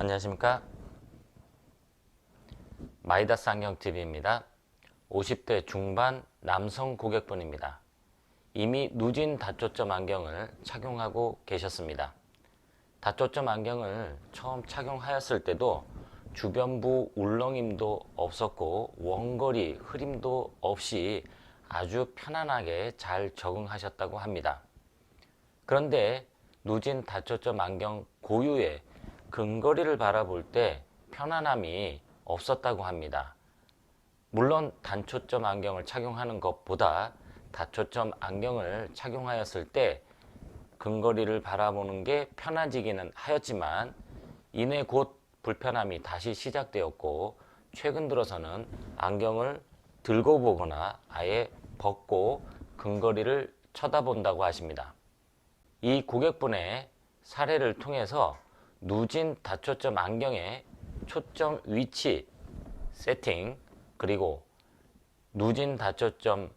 안녕하십니까? 마이다스 안경TV입니다. 50대 중반 남성 고객분입니다. 이미 누진 다초점 안경을 착용하고 계셨습니다. 다초점 안경을 처음 착용하였을 때도 주변부 울렁임도 없었고 원거리 흐림도 없이 아주 편안하게 잘 적응하셨다고 합니다. 그런데 누진 다초점 안경 고유의 근거리를 바라볼 때 편안함이 없었다고 합니다. 물론 단초점 안경을 착용하는 것보다 다초점 안경을 착용하였을 때 근거리를 바라보는 게 편해지기는 하였지만 이내 곧 불편함이 다시 시작되었고 최근 들어서는 안경을 들고 보거나 아예 벗고 근거리를 쳐다본다고 하십니다. 이 고객분의 사례를 통해서 누진 다초점 안경의 초점 위치 세팅 그리고 누진 다초점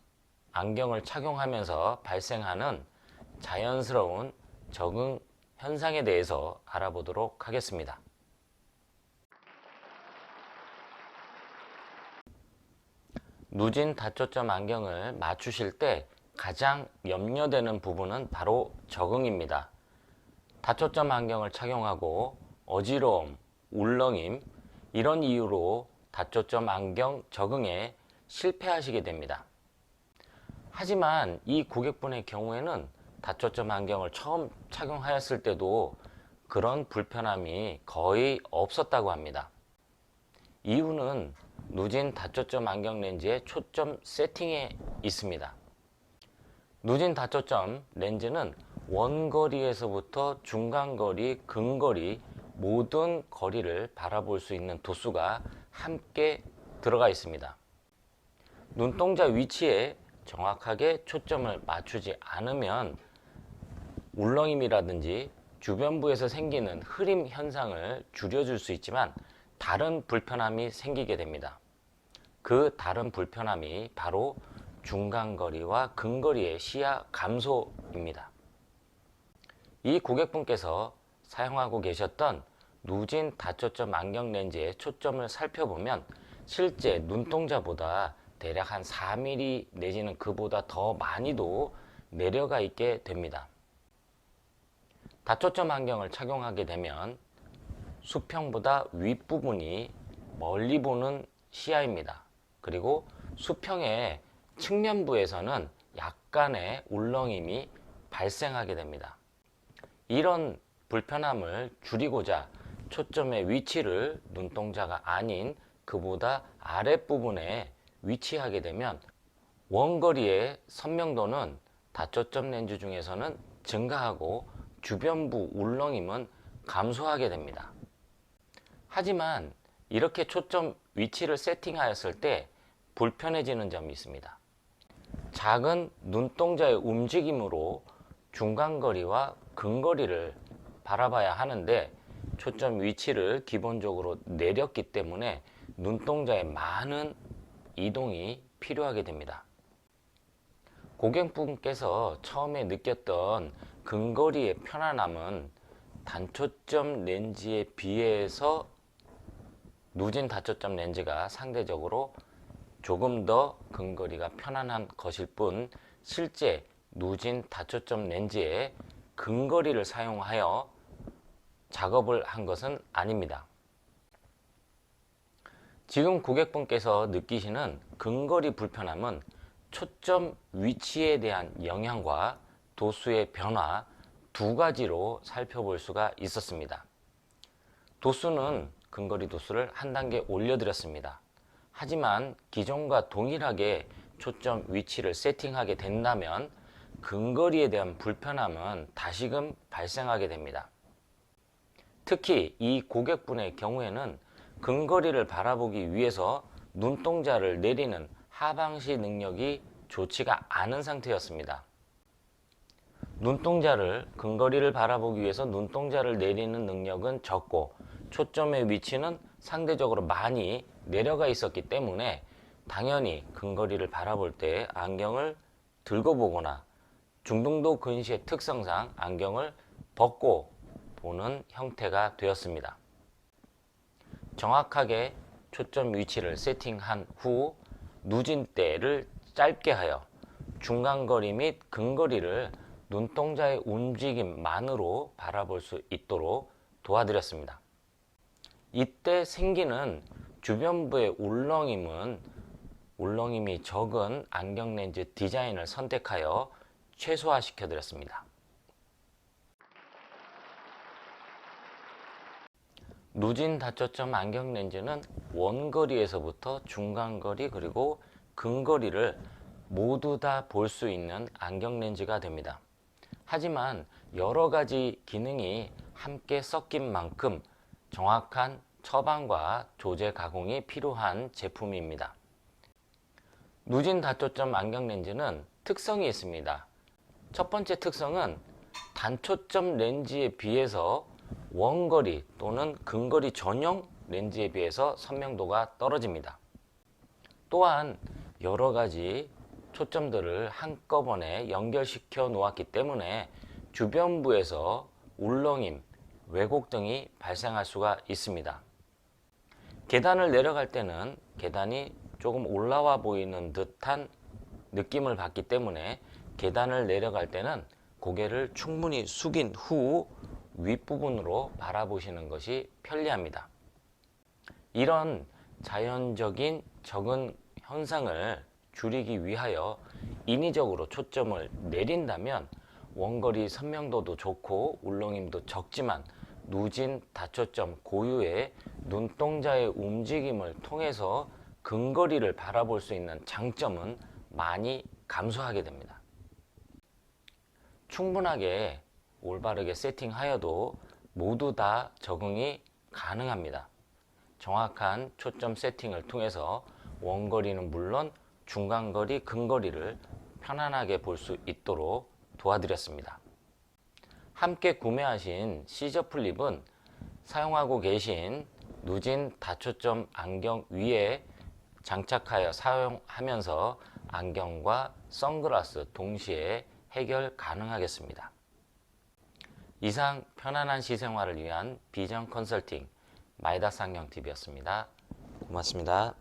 안경을 착용하면서 발생하는 자연스러운 적응 현상에 대해서 알아보도록 하겠습니다. 누진 다초점 안경을 맞추실 때 가장 염려되는 부분은 바로 적응입니다. 다초점 안경을 착용하고 어지러움, 울렁임 이런 이유로 다초점 안경 적응에 실패하시게 됩니다. 하지만 이 고객분의 경우에는 다초점 안경을 처음 착용하였을 때도 그런 불편함이 거의 없었다고 합니다. 이유는 누진 다초점 안경 렌즈의 초점 세팅에 있습니다. 누진 다초점 렌즈는 원거리에서부터 중간거리, 근거리 모든 거리를 바라볼 수 있는 도수가 함께 들어가 있습니다. 눈동자 위치에 정확하게 초점을 맞추지 않으면 울렁임이라든지 주변부에서 생기는 흐림 현상을 줄여줄 수 있지만 다른 불편함이 생기게 됩니다. 그 다른 불편함이 바로 중간거리와 근거리의 시야 감소입니다. 이 고객분께서 사용하고 계셨던 누진 다초점 안경 렌즈의 초점을 살펴보면 실제 눈동자보다 대략 한 4mm 내지는 그보다 더 많이도 내려가 있게 됩니다. 다초점 안경을 착용하게 되면 수평보다 윗부분이 멀리 보는 시야입니다. 그리고 수평의 측면부에서는 약간의 울렁임이 발생하게 됩니다. 이런 불편함을 줄이고자 초점의 위치를 눈동자가 아닌 그보다 아랫부분에 위치하게 되면 원거리의 선명도는 다초점 렌즈 중에서는 증가하고 주변부 울렁임은 감소하게 됩니다. 하지만 이렇게 초점 위치를 세팅하였을 때 불편해지는 점이 있습니다. 작은 눈동자의 움직임으로 중간거리와 근거리를 바라봐야 하는데 초점 위치를 기본적으로 내렸기 때문에 눈동자에 많은 이동이 필요하게 됩니다. 고객분께서 처음에 느꼈던 근거리의 편안함은 단초점 렌즈에 비해서 누진 다초점 렌즈가 상대적으로 조금 더 근거리가 편안한 것일 뿐 실제 누진 다초점 렌즈에 근거리를 사용하여 작업을 한 것은 아닙니다. 지금 고객분께서 느끼시는 근거리 불편함은 초점 위치에 대한 영향과 도수의 변화 두 가지로 살펴볼 수가 있었습니다. 도수는 근거리 도수를 한 단계 올려드렸습니다. 하지만 기존과 동일하게 초점 위치를 세팅하게 된다면 근거리에 대한 불편함은 다시금 발생하게 됩니다. 특히 이 고객분의 경우에는 근거리를 바라보기 위해서 눈동자를 내리는 하방시 능력이 좋지가 않은 상태였습니다. 눈동자를 근거리를 바라보기 위해서 눈동자를 내리는 능력은 적고 초점의 위치는 상대적으로 많이 내려가 있었기 때문에 당연히 근거리를 바라볼 때 안경을 들고 보거나 중등도 근시의 특성상 안경을 벗고 보는 형태가 되었습니다. 정확하게 초점 위치를 세팅한 후 누진대를 짧게 하여 중간거리 및 근거리를 눈동자의 움직임만으로 바라볼 수 있도록 도와드렸습니다. 이때 생기는 주변부의 울렁임은 울렁임이 적은 안경 렌즈 디자인을 선택하여 최소화시켜 드렸습니다. 누진 다초점 안경 렌즈는 원거리에서부터 중간거리 그리고 근거리를 모두 다 볼 수 있는 안경 렌즈가 됩니다. 하지만 여러 가지 기능이 함께 섞인 만큼 정확한 처방과 조제 가공이 필요한 제품입니다. 누진 다초점 안경 렌즈는 특성이 있습니다. 첫 번째 특성은 단초점 렌즈에 비해서 원거리 또는 근거리 전용 렌즈에 비해서 선명도가 떨어집니다. 또한 여러 가지 초점들을 한꺼번에 연결시켜 놓았기 때문에 주변부에서 울렁임, 왜곡 등이 발생할 수가 있습니다. 계단을 내려갈 때는 계단이 조금 올라와 보이는 듯한 느낌을 받기 때문에 계단을 내려갈 때는 고개를 충분히 숙인 후 윗부분으로 바라보시는 것이 편리합니다. 이런 자연적인 적응 현상을 줄이기 위하여 인위적으로 초점을 내린다면 원거리 선명도도 좋고 울렁임도 적지만 누진 다초점 고유의 눈동자의 움직임을 통해서 근거리를 바라볼 수 있는 장점은 많이 감소하게 됩니다. 충분하게 올바르게 세팅하여도 모두 다 적응이 가능합니다. 정확한 초점 세팅을 통해서 원거리는 물론 중간거리, 근거리를 편안하게 볼 수 있도록 도와드렸습니다. 함께 구매하신 시저 플립은 사용하고 계신 누진 다초점 안경 위에 장착하여 사용하면서 안경과 선글라스 동시에 해결 가능하겠습니다. 이상 편안한 시생활을 위한 비전 컨설팅 마이다스 안경TV였습니다. 고맙습니다.